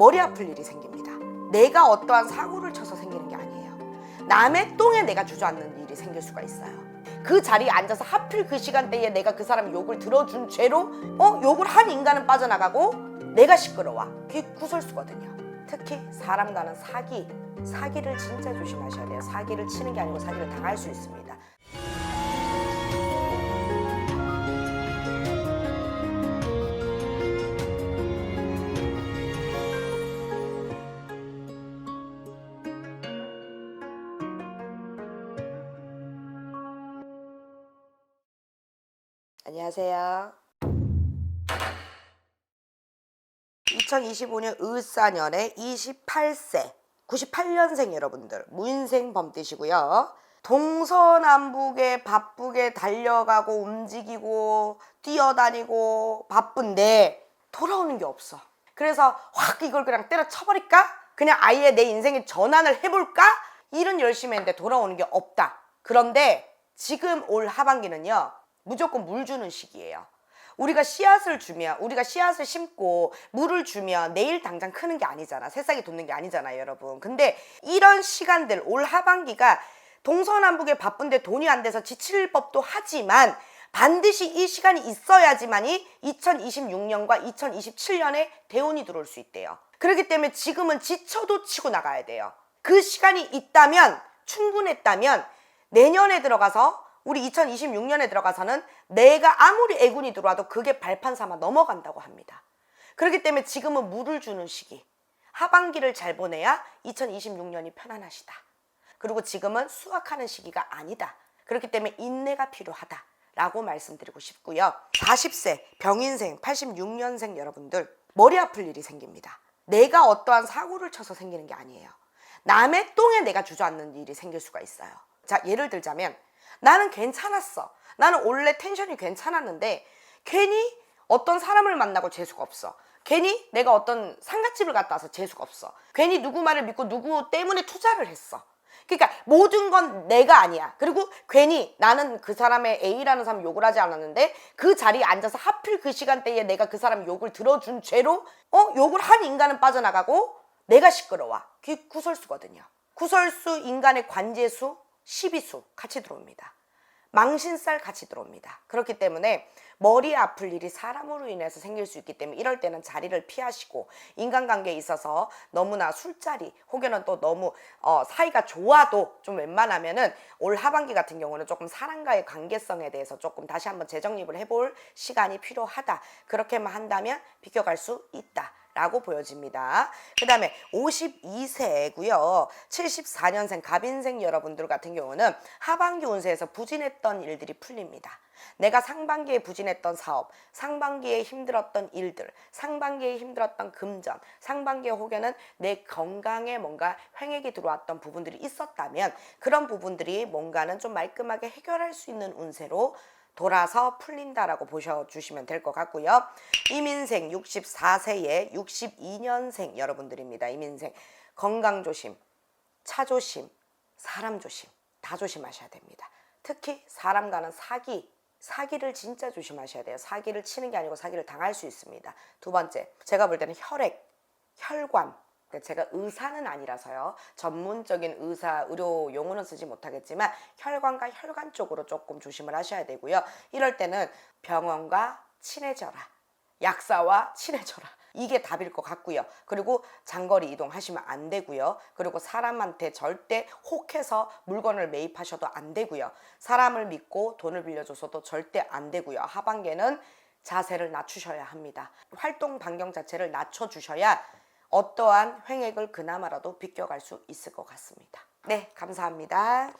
머리 아플 일이 생깁니다. 내가 어떠한 사고를 쳐서 생기는 게 아니에요. 남의 똥에 내가 주저앉는 일이 생길 수가 있어요. 그 자리에 앉아서 하필 그 시간대에 내가 그 사람 욕을 들어준 죄로 어 욕을 한 인간은 빠져나가고 내가 시끄러워. 그게 구설수거든요. 특히 사람과는 사기, 사기를 진짜 조심하셔야 돼요. 사기를 치는 게 아니고 사기를 당할 수 있습니다. 안녕하세요. 2025년 을사년에 28세 98년생 여러분들 무인생 범띠시고요. 동서남북에 바쁘게 달려가고 움직이고 뛰어다니고 바쁜데 돌아오는 게 없어. 그래서 확 이걸 그냥 때려쳐버릴까? 그냥 아예 내 인생에 전환을 해볼까? 일은 열심히 했는데 돌아오는 게 없다. 그런데 지금 올 하반기는요. 무조건 물 주는 시기예요. 우리가 씨앗을 주면 우리가 씨앗을 심고 물을 주면 내일 당장 크는 게 아니잖아. 새싹이 돋는 게 아니잖아요, 여러분. 근데 이런 시간들 올 하반기가 동서남북에 바쁜데 돈이 안 돼서 지칠 법도 하지만 반드시 이 시간이 있어야지만이 2026년과 2027년에 대운이 들어올 수 있대요. 그렇기 때문에 지금은 지쳐도 치고 나가야 돼요. 그 시간이 있다면 충분했다면 내년에 들어가서 우리 2026년에 들어가서는 내가 아무리 애군이 들어와도 그게 발판 삼아 넘어간다고 합니다. 그렇기 때문에 지금은 물을 주는 시기. 하반기를 잘 보내야 2026년이 편안하시다. 그리고 지금은 수확하는 시기가 아니다. 그렇기 때문에 인내가 필요하다. 라고 말씀드리고 싶고요. 40세 병인생 86년생 여러분들 머리 아플 일이 생깁니다. 내가 어떠한 사고를 쳐서 생기는 게 아니에요. 남의 똥에 내가 주저앉는 일이 생길 수가 있어요. 자, 예를 들자면 나는 괜찮았어. 나는 원래 텐션이 괜찮았는데 괜히 어떤 사람을 만나고 재수가 없어. 괜히 내가 어떤 상갓집을 갔다 와서 재수가 없어. 괜히 누구 말을 믿고 누구 때문에 투자를 했어. 그러니까 모든 건 내가 아니야. 그리고 괜히 나는 그 사람의 A라는 사람 욕을 하지 않았는데 그 자리에 앉아서 하필 그 시간대에 내가 그 사람 욕을 들어준 죄로 어 욕을 한 인간은 빠져나가고 내가 시끄러워. 그게 구설수거든요. 구설수, 인간의 관제수, 시비수 같이 들어옵니다. 망신살 같이 들어옵니다. 그렇기 때문에 머리 아플 일이 사람으로 인해서 생길 수 있기 때문에 이럴 때는 자리를 피하시고 인간관계에 있어서 너무나 술자리 혹여는 또 너무 어, 사이가 좋아도 좀 웬만하면은 올 하반기 같은 경우는 조금 사람과의 관계성에 대해서 조금 다시 한번 재정립을 해볼 시간이 필요하다. 그렇게만 한다면 비껴갈 수 있다. 라고 보여집니다. 그 다음에 52세고요. 74년생 갑인생 여러분들 같은 경우는 하반기 운세에서 부진했던 일들이 풀립니다. 내가 상반기에 부진했던 사업, 상반기에 힘들었던 일들, 상반기에 힘들었던 금전, 상반기에 혹여는 내 건강에 뭔가 횡액이 들어왔던 부분들이 있었다면 그런 부분들이 뭔가는 좀 말끔하게 해결할 수 있는 운세로 돌아서 풀린다라고 보셔주시면 될 것 같고요. 이민생 64세에 62년생 여러분들입니다. 이민생 건강 조심, 차 조심, 사람 조심 다 조심하셔야 됩니다. 특히 사람 과는 사기, 사기를 진짜 조심하셔야 돼요. 사기를 치는 게 아니고 사기를 당할 수 있습니다. 두 번째, 제가 볼 때는 혈액, 혈관, 제가 의사는 아니라서요. 전문적인 의사, 의료 용어는 쓰지 못하겠지만 혈관과 혈관 쪽으로 조금 조심을 하셔야 되고요. 이럴 때는 병원과 친해져라. 약사와 친해져라. 이게 답일 것 같고요. 그리고 장거리 이동하시면 안 되고요. 그리고 사람한테 절대 혹해서 물건을 매입하셔도 안 되고요. 사람을 믿고 돈을 빌려줘서도 절대 안 되고요. 하반기에는 자세를 낮추셔야 합니다. 활동 반경 자체를 낮춰주셔야 어떠한 횡액을 그나마라도 비껴갈 수 있을 것 같습니다. 네, 감사합니다.